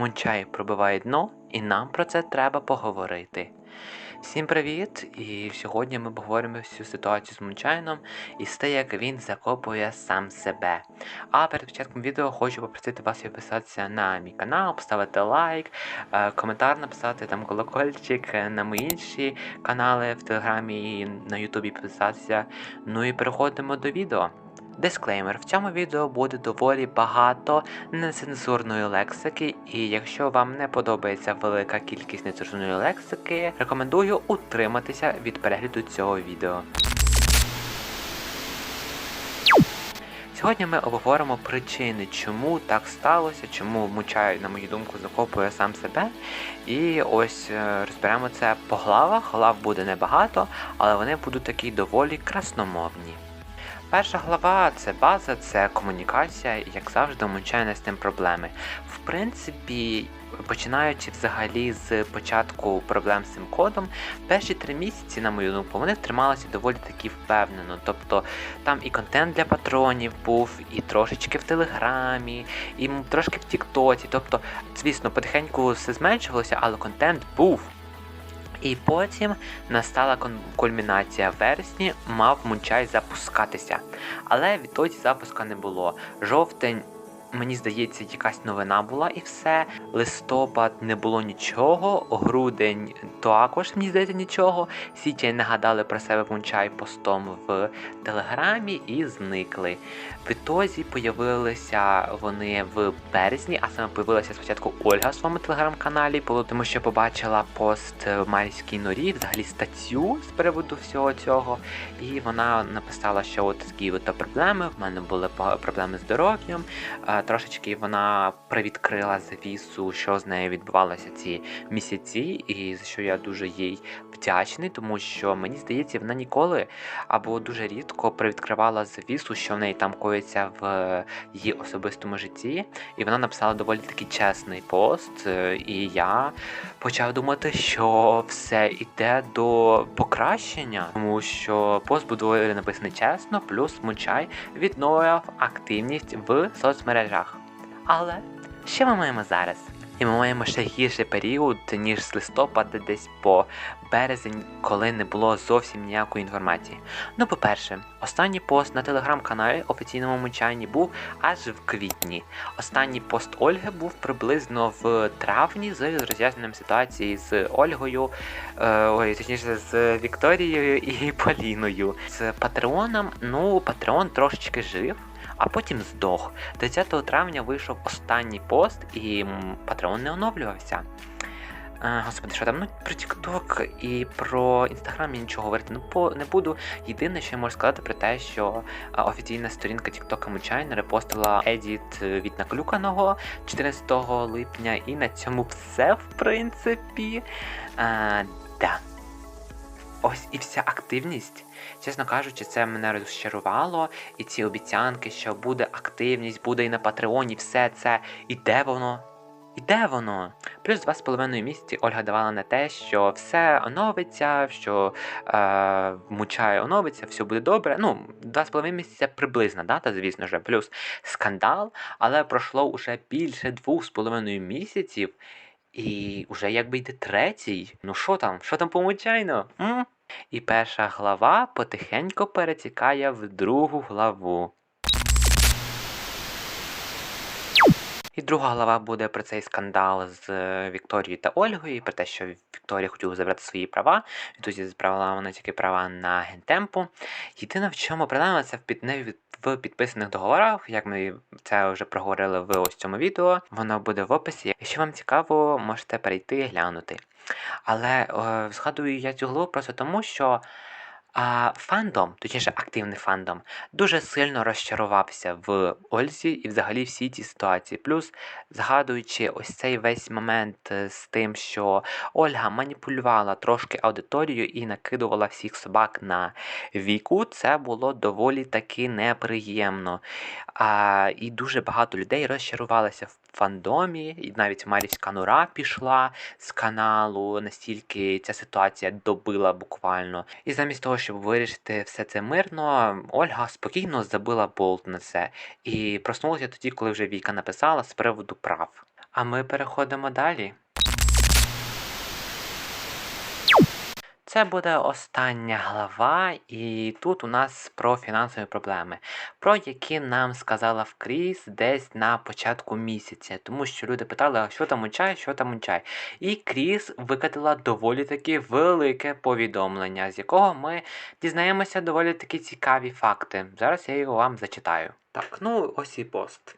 Мунчай пробиває дно, і нам про це треба поговорити. Всім привіт! І сьогодні ми поговоримо всю ситуацію з Мунчайном і з те, як він закопує сам себе. А перед початком відео хочу попросити вас підписатися на мій канал, поставити лайк, е, коментар написати, там колокольчик, е, на мої інші канали в Телеграмі і на Ютубі підписатися. Ну і переходимо до відео. Дисклеймер: в цьому відео буде доволі багато нецензурної лексики, і якщо вам не подобається велика кількість нецензурної лексики, рекомендую утриматися від перегляду цього відео. Сьогодні ми обговоримо причини, чому так сталося, чому Мучай, на мою думку, закопує сам себе. І ось е, розберемо це по главах. Глав буде небагато, але вони будуть такі доволі красномовні. Перша глава це база, це комунікація, і як завжди, у Мунчайна з тим проблеми. В принципі, починаючи взагалі з початку проблем з цим кодом, перші три місяці, на мою думку, вони трималися доволі таки впевнено. Тобто там і контент для патронів був, і трошечки в Телеграмі, і трошки в Тіктоці. Тобто, звісно, потихеньку все зменшувалося, але контент був. І потім настала кульмінація вересні, мав Мунчай запускатися. Але відтоді запуска не було. Жовтень, мені здається, якась новина була і все. Листопад не було нічого, грудень також, мені здається, нічого. Січень нагадали про себе Мунчай постом в Телеграмі і зникли. Відтоді появилися вони в березні, а саме появилася спочатку Ольга в своєму телеграм-каналі, тому що побачила пост в Марійській норі, взагалі статтю з приводу всього цього. І вона написала, що от такі от проблеми. В мене були проблеми з здоров'ям. Трошечки вона привідкрила завісу, що з нею відбувалося ці місяці, і за що я дуже їй вдячний, тому що мені здається, вона ніколи або дуже рідко привідкривала завісу, що в неї там коїться в її особистому житті. І вона написала доволі такий чесний пост. е, І я почав думати, що все йде до покращення, тому що пост був доволі написаний чесно, плюс Мучай відновив активність в соцмережах. Але що ми маємо зараз? І ми маємо ще гірший період, ніж з листопада десь по березень, коли не було зовсім ніякої інформації. Ну, по-перше, останній пост на телеграм-каналі офіційному мучанні був аж в квітні. Останній пост Ольги був приблизно в травні з роз'ясненням ситуації з Ольгою, е, ой, точніше, з Вікторією і Поліною. З Патреоном, ну, Патреон трошечки жив. А потім здох. 30 травня вийшов останній пост, і Патреон не оновлювався. Е, Господи, що там? Ну про TikTok і про Instagram я нічого говорити ну, по, не буду. Єдине, що я можу сказати про те, що е, офіційна сторінка TikTok Мучайн репостила едіт е, від наклюканого 14 липня, і на цьому все, в принципі. Е, да. Ось і вся активність. Чесно кажучи, це мене розчарувало. І ці обіцянки, що буде активність, буде і на Патреоні, все це. І де воно? І де воно? Плюс два з половиною місяці Ольга давала на те, що все оновиться, що е, мучає оновиться, все буде добре. Ну, два з половиною місяця приблизна дата, звісно ж, плюс скандал, але пройшло уже більше двох з половиною місяців, і вже якби йде третій. Ну що там? Що там помучайно? М? І перша глава потихеньку перетікає в другу главу. І друга глава буде про цей скандал з е, Вікторією та Ольгою, і про те, що Вікторія хотіла забрати свої права. Відтоді забрала вона тільки права на гентемпу. Єдине, в чому проблема, це в під не в підписаних договорах, як ми це вже проговорили в ось цьому відео. Воно буде в описі. Якщо вам цікаво, можете перейти і глянути. Але е, згадую я цю главу просто тому, що а, фандом, точніше активний фандом, дуже сильно розчарувався в Ользі і взагалі всі ці ситуації. Плюс, згадуючи ось цей весь момент е, з тим, що Ольга маніпулювала трошки аудиторією і накидувала всіх собак на віку, це було доволі таки неприємно. А, і дуже багато людей розчарувалися в фандомі, і навіть Марівська Нура пішла з каналу, настільки ця ситуація добила буквально. І замість того, щоб вирішити все це мирно, Ольга спокійно забила болт на це і проснулася тоді, коли вже Віка написала з приводу прав. А ми переходимо далі. Це буде остання глава, і тут у нас про фінансові проблеми, про які нам сказала Кріс десь на початку місяця, тому що люди питали, що там у чай, що там у чай. І Кріс викатила доволі таки велике повідомлення, з якого ми дізнаємося доволі таки цікаві факти. Зараз я його вам зачитаю. Так, ну ось і пост.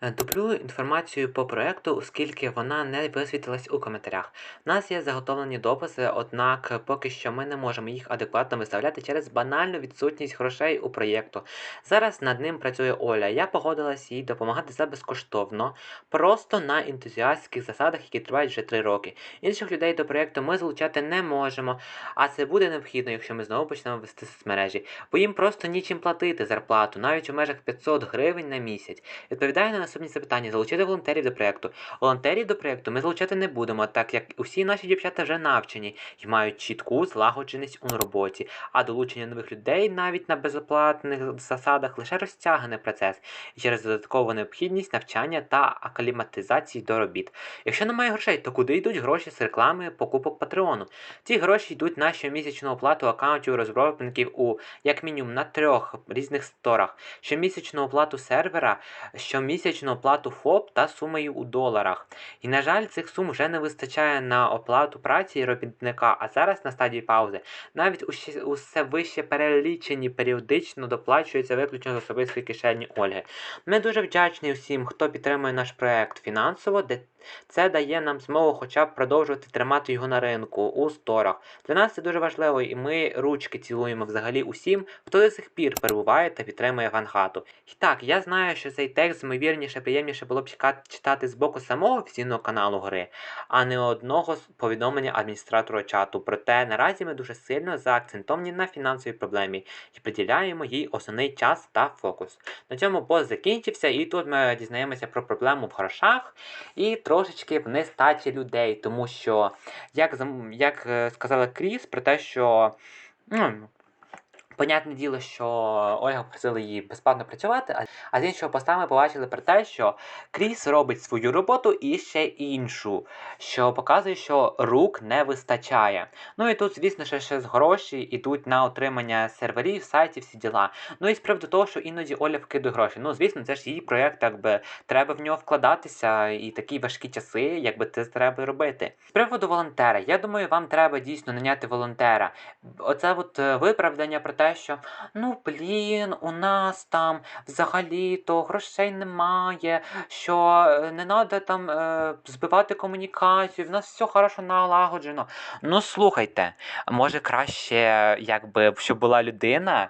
Е, Дублюю інформацію по проекту, оскільки вона не висвітилась у коментарях. У нас є заготовлені дописи, однак поки що ми не можемо їх адекватно виставляти через банальну відсутність грошей у проєкту. Зараз над ним працює Оля. Я погодилась їй допомагати це безкоштовно, просто на ентузіастських засадах, які тривають вже три роки. Інших людей до проєкту ми залучати не можемо, а це буде необхідно, якщо ми знову почнемо вести соцмережі, бо їм просто нічим платити зарплату, навіть у межах 500 гривень на місяць. Відповідаю на наступні запитання: залучити волонтерів до проєкту. Волонтерів до проєкту ми залучати не будемо, так як усі наші дівчата вже навчені і мають чітку злагодженість у роботі, а долучення нових людей навіть на безоплатних засадах лише розтягне процес через додаткову необхідність навчання та акліматизації до робіт. Якщо немає грошей, то куди йдуть гроші з реклами покупок Патреону? Ці гроші йдуть на щомісячну оплату аккаунтів розробників у як мінімум на трьох різних сторах, щомісячну оплату сервера, щомісячну оплату ФОП та сумою у доларах. І, на жаль, цих сум вже не вистачає на оплату праці робітника, а зараз на стадії паузи. Навіть усе вище перелічені періодично доплачуються виключно з особистої кишені Ольги. Ми дуже вдячні всім, хто підтримує наш проект фінансово, де це дає нам змогу хоча б продовжувати тримати його на ринку у сторах. Для нас це дуже важливо, і ми ручки цілуємо взагалі усім, хто до сих пір перебуває та підтримує Ганхату. І так, я знаю, що цей текст ймовірніше приємніше було б читати з боку самого офіційного каналу гри, а не одного повідомлення адміністратора чату. Проте наразі ми дуже сильно заакцентовані на фінансовій проблемі і приділяємо їй основний час та фокус. На цьому пост закінчився, і тут ми дізнаємося про проблему в грошах і трошечки в нестачі людей, тому що, як, як е, сказала Кріс, про те, що. Ну, Понятне діло, що Ольга просила її безплатно працювати, а, з іншого поста ми побачили про те, що Кріс робить свою роботу і ще іншу, що показує, що рук не вистачає. Ну і тут, звісно, ще, ще з гроші йдуть на отримання серверів, сайтів, всі діла. Ну і з приводу того, що іноді Оля вкидує гроші. Ну, звісно, це ж її проєкт, якби треба в нього вкладатися, і такі важкі часи, якби це треба робити. З приводу волонтера, я думаю, вам треба дійсно наняти волонтера. Оце от е, виправдання про те, що ну блін, у нас там взагалі-то грошей немає, що е, не треба там е, збивати комунікацію, в нас все хорошо налагоджено. Ну слухайте, може краще, якби щоб була людина.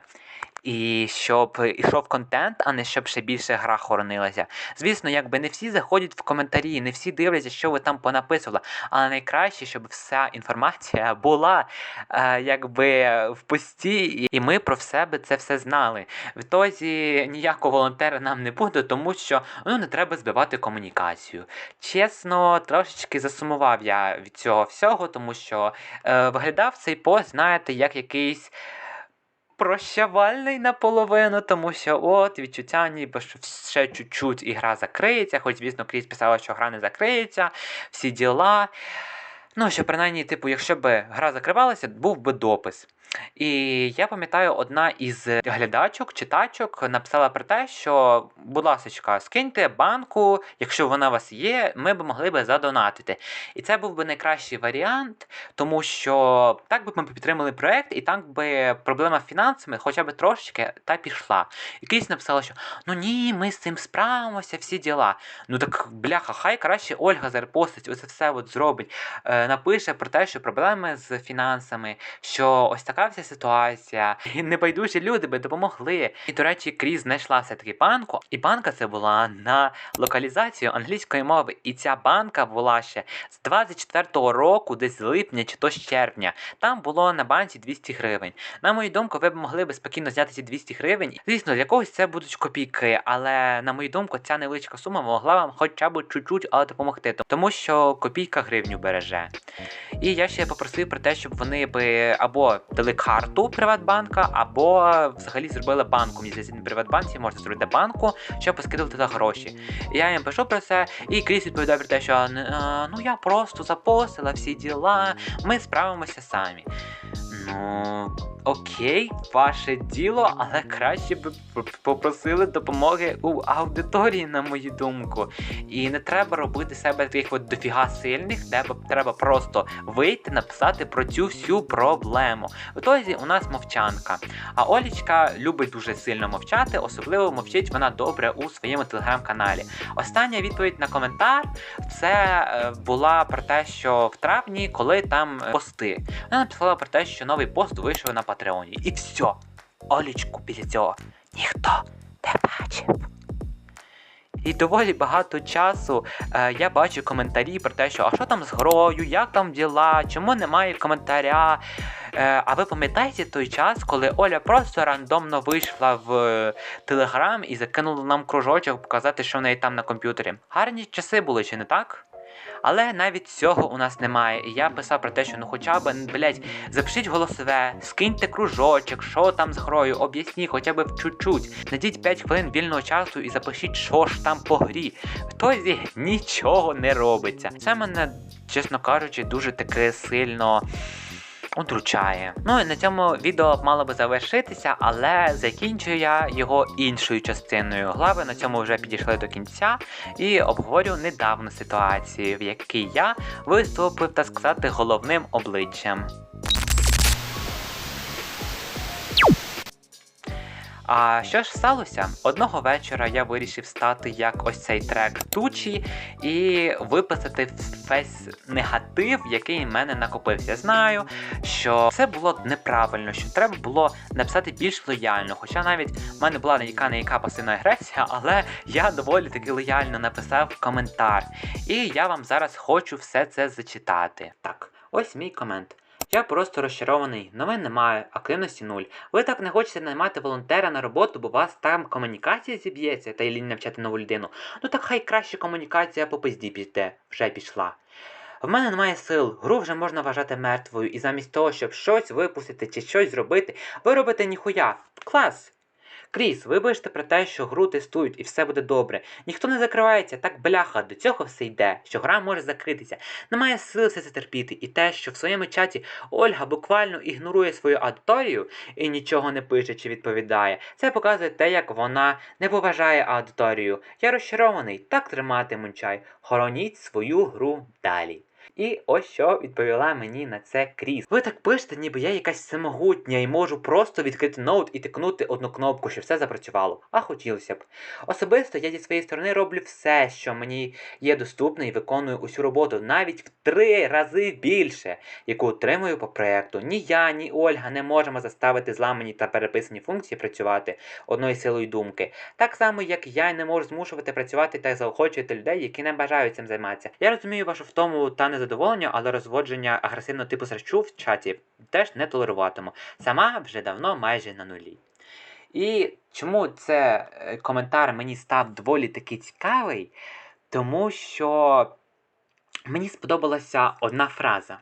І щоб ішов контент, а не щоб ще більше гра хоронилася. Звісно, якби не всі заходять в коментарі, не всі дивляться, що ви там понаписували. Але найкраще, щоб вся інформація була е, якби в пості, і- і ми про себе це все знали. Відтоді ніякого волонтера нам не буде, тому що ну не треба збивати комунікацію. Чесно, трошечки засумував я від цього всього, тому що е, виглядав цей пост, знаєте, як якийсь. Прощавальний наполовину, тому що от відчуття, ніби що ще чуть-чуть і гра закриється, хоч, звісно, Кріс писала, що гра не закриється, всі діла. Ну, що принаймні, типу, якщо б гра закривалася, був би допис. І я пам'ятаю, одна із глядачок, читачок написала про те, що, будь ласка, скиньте банку, якщо вона у вас є, ми б могли би задонатити. І це був би найкращий варіант, тому що так би ми підтримали проект, і так би проблема з фінансами хоча б трошечки та пішла. І Кріс написала, що ну ні, ми з цим справимося, всі діла. Ну так бляха, хай краще Ольга зарепостить, оце все от зробить. Е, напише про те, що проблеми з фінансами, що ось така вся ситуація, і небайдужі люди би допомогли. І, до речі, Кріс знайшла все-таки банку, і банка це була на локалізацію англійської мови. І ця банка була ще з 24-го року, десь з липня чи то з червня. Там було на банці 200 гривень. На мою думку, ви б могли би спокійно зняти ці 200 гривень. Звісно, для когось це будуть копійки, але на мою думку, ця невеличка сума могла вам хоча б чуть-чуть але допомогти, тому що копійка гривню береже. І я ще попросив про те, щоб вони би або дали зробили карту Приватбанка, або взагалі зробили банку. Мені здається, на Приватбанці можна зробити банку, щоб поскидувати за гроші. Я їм пишу про це, і Кріс відповідає про те, що е, ну я просто запостила всі діла, ми справимося самі. Ну, окей, ваше діло, але краще б попросили допомоги у аудиторії, на мою думку. І не треба робити себе таких от дофіга сильних, треба, треба просто вийти, написати про цю всю проблему. В ітозі у нас мовчанка. А Олічка любить дуже сильно мовчати, особливо мовчить вона добре у своєму телеграм-каналі. Остання відповідь на коментар це е, була про те, що в травні, коли там пости. Вона написала про те, що новий пост вийшов на Патреоні. І все. Олічку після цього ніхто не бачив. І доволі багато часу е, я бачу коментарі про те, що а що там з грою, як там діла, чому немає коментаря. Е, а ви пам'ятаєте той час, коли Оля просто рандомно вийшла в е, Телеграм і закинула нам кружочок показати, що в неї там на комп'ютері? Гарні часи були, чи не так? Але навіть цього у нас немає. І я писав про те, що ну хоча б, блять, запишіть голосове, скиньте кружочок, що там з грою, об'ясніть хоча б в чуть-чуть. Найдіть 5 хвилин вільного часу і запишіть, що ж там по грі. Хтось нічого не робиться. Це мене, чесно кажучи, дуже таке сильно. Удручає. Ну і на цьому відео мало би завершитися, але закінчую я його іншою частиною глави. На цьому вже підійшли до кінця і обговорю недавну ситуацію, в якій я виступив, так сказати, головним обличчям. А що ж сталося? Одного вечора я вирішив стати як ось цей трек тучі і виписати весь негатив, який в мене накопився. Знаю, що це було неправильно, що треба було написати більш лояльно. Хоча навіть в мене була не яка пасивна агресія, але я доволі таки лояльно написав коментар. І я вам зараз хочу все це зачитати. Так, ось мій комент. Я просто розчарований, новин немає, активності нуль. Ви так не хочете наймати волонтера на роботу, бо у вас там комунікація зіб'ється та й лінь навчати нову людину. Ну так хай краще комунікація по пизді піде, вже пішла. В мене немає сил, гру вже можна вважати мертвою, і замість того, щоб щось випустити чи щось зробити, ви робите ніхуя. Клас! Кріс, вибачте про те, що гру тестують і все буде добре. Ніхто не закривається, так бляха, до цього все йде, що гра може закритися. Немає сил все це терпіти. І те, що в своєму чаті Ольга буквально ігнорує свою аудиторію і нічого не пише чи відповідає. Це показує те, як вона не поважає аудиторію. Я розчарований, так тримати мунчай. Хороніть свою гру далі. І ось що відповіла мені на це Кріс. Ви так пишете, ніби я якась самогутня і можу просто відкрити ноут і тикнути одну кнопку, щоб все запрацювало. А хотілося б. Особисто я зі своєї сторони роблю все, що мені є доступне, і виконую усю роботу навіть в три рази більше, яку отримую по проєкту. Ні я, ні Ольга не можемо заставити зламані та переписані функції працювати одною силою думки. Так само, як я не можу змушувати працювати та заохочувати людей, які не бажають цим займатися. Я розумію вашу втому та незадоволення, але розводження агресивного типу срачу в чаті теж не толеруватиму. Сама вже давно майже на нулі. І чому це е, коментар мені став доволі такий цікавий? Тому що мені сподобалася одна фраза.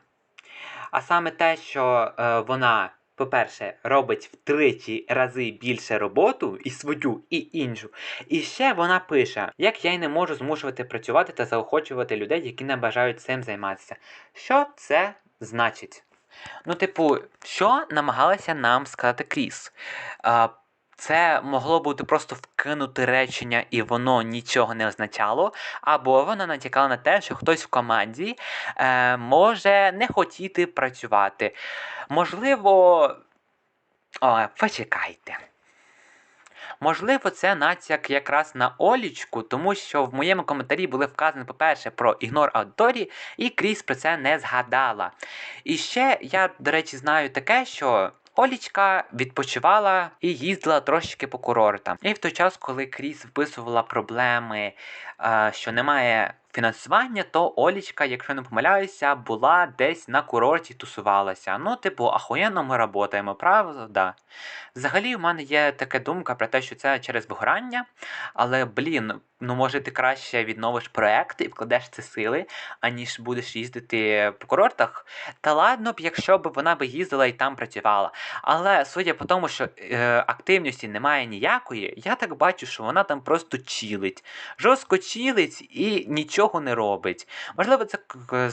А саме те, що е, вона, по-перше, робить втричі рази більше роботу і свою, і іншу. І ще вона пише: як я й не можу змушувати працювати та заохочувати людей, які не бажають цим займатися. Що це значить? Ну, типу, що намагалася нам сказати Кріс? А, це могло бути просто вкинути речення, і воно нічого не означало, або вона натякала на те, що хтось в команді е, може не хотіти працювати. Можливо, о, почекайте. Можливо, це натяк якраз на Олічку, тому що в моєму коментарі були вказані, по-перше, про ігнор аудиторії, і Кріс про це не згадала. І ще я, до речі, знаю таке, що. Олічка відпочивала і їздила трошечки по курортам. І в той час, коли Кріс вписувала проблеми, е, що немає фінансування, то Олічка, якщо не помиляюся, була десь на курорті тусувалася. Ну, типу, ахуєнно ми працюємо, правда? Взагалі, в мене є така думка про те, що це через вигорання, але, блін, ну, може, ти краще відновиш проект і вкладеш ці сили, аніж будеш їздити по курортах. Та ладно б, якщо б вона б їздила і там працювала. Але судя по тому, що е, активності немає ніякої, я так бачу, що вона там просто чилить. Жорстко чилить і нічого не робить. Можливо, це к-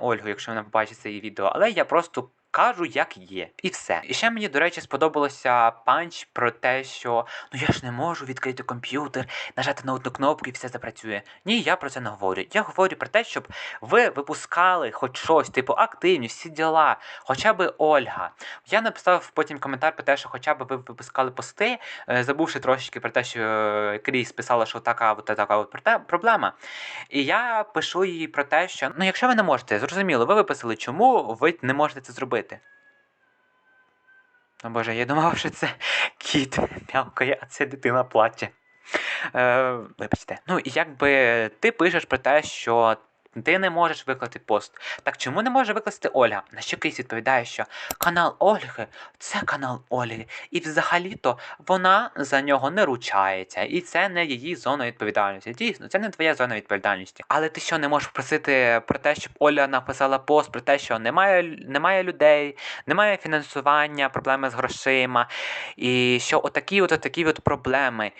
Ольгу, якщо вона побачить це її відео, але я просто. Кажу, як є, і все. І ще мені, до речі, сподобалося панч про те, що ну я ж не можу відкрити комп'ютер, нажати на одну кнопку і все запрацює. Ні, я про це не говорю. Я говорю про те, щоб ви випускали хоч щось, типу активність, всі діла, хоча б Ольга. Я написав потім коментар про те, що хоча б ви випускали пости, е, забувши трошечки про те, що е, Кріс писала, що така от така от проблема. І я пишу їй про те, що ну, якщо ви не можете, зрозуміло, ви виписали, чому ви не можете це зробити. О Боже, я думав, що це кіт м'явкає, а це дитина плаче. Е, вибачте. Ну, і якби ти пишеш про те, що ти не можеш викласти пост. Так чому не може викласти Ольга? На що Кріс відповідає, що канал Ольги це канал Ольги. І взагалі-то вона за нього не ручається. І це не її зона відповідальності. Дійсно, це не твоя зона відповідальності. Але ти що не можеш просити про те, щоб Оля написала пост про те, що немає, немає людей, немає фінансування, проблеми з грошима, і що отакі от отакі от проблеми.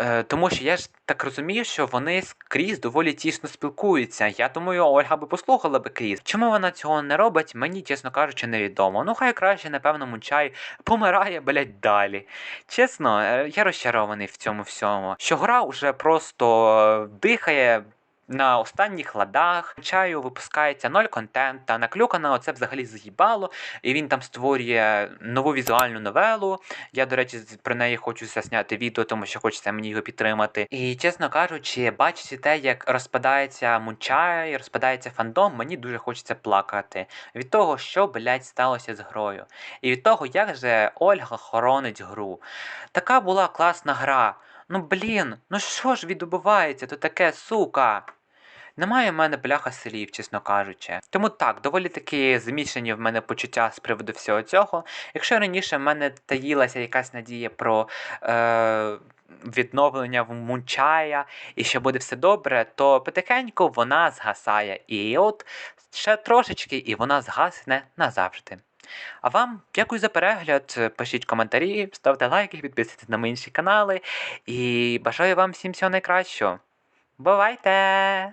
Е, тому що я ж так розумію, що вони з Кріс доволі тісно спілкуються. Я думаю, Ольга би послухала би Кріс. Чому вона цього не робить, мені, чесно кажучи, невідомо. Ну, хай краще, напевно, Мунчай помирає, блять, далі. Чесно, е, я розчарований в цьому всьому. Що гра вже просто дихає. На останніх ладах чаю випускається ноль контента, наклюкана оце взагалі заїбало, і він там створює нову візуальну новелу. Я, до речі, про неї хочу засняти відео, тому що хочеться мені його підтримати. І чесно кажучи, бачити те, як розпадається мунчай, розпадається фандом, мені дуже хочеться плакати від того, що блядь, сталося з грою, і від того, як же Ольга хоронить гру. Така була класна гра. Ну блін, ну що ж відбувається? То таке сука. Немає в мене бляха слів, чесно кажучи. Тому так, доволі таки змішані в мене почуття з приводу всього цього. Якщо раніше в мене таїлася якась надія про е, відновлення в Мунчая і що буде все добре, то потихеньку вона згасає. І от ще трошечки, і вона згасне назавжди. А вам дякую за перегляд. Пишіть коментарі, ставте лайки, підписуйтесь на мої інші канали. І бажаю вам всім всього найкращого. Бувайте!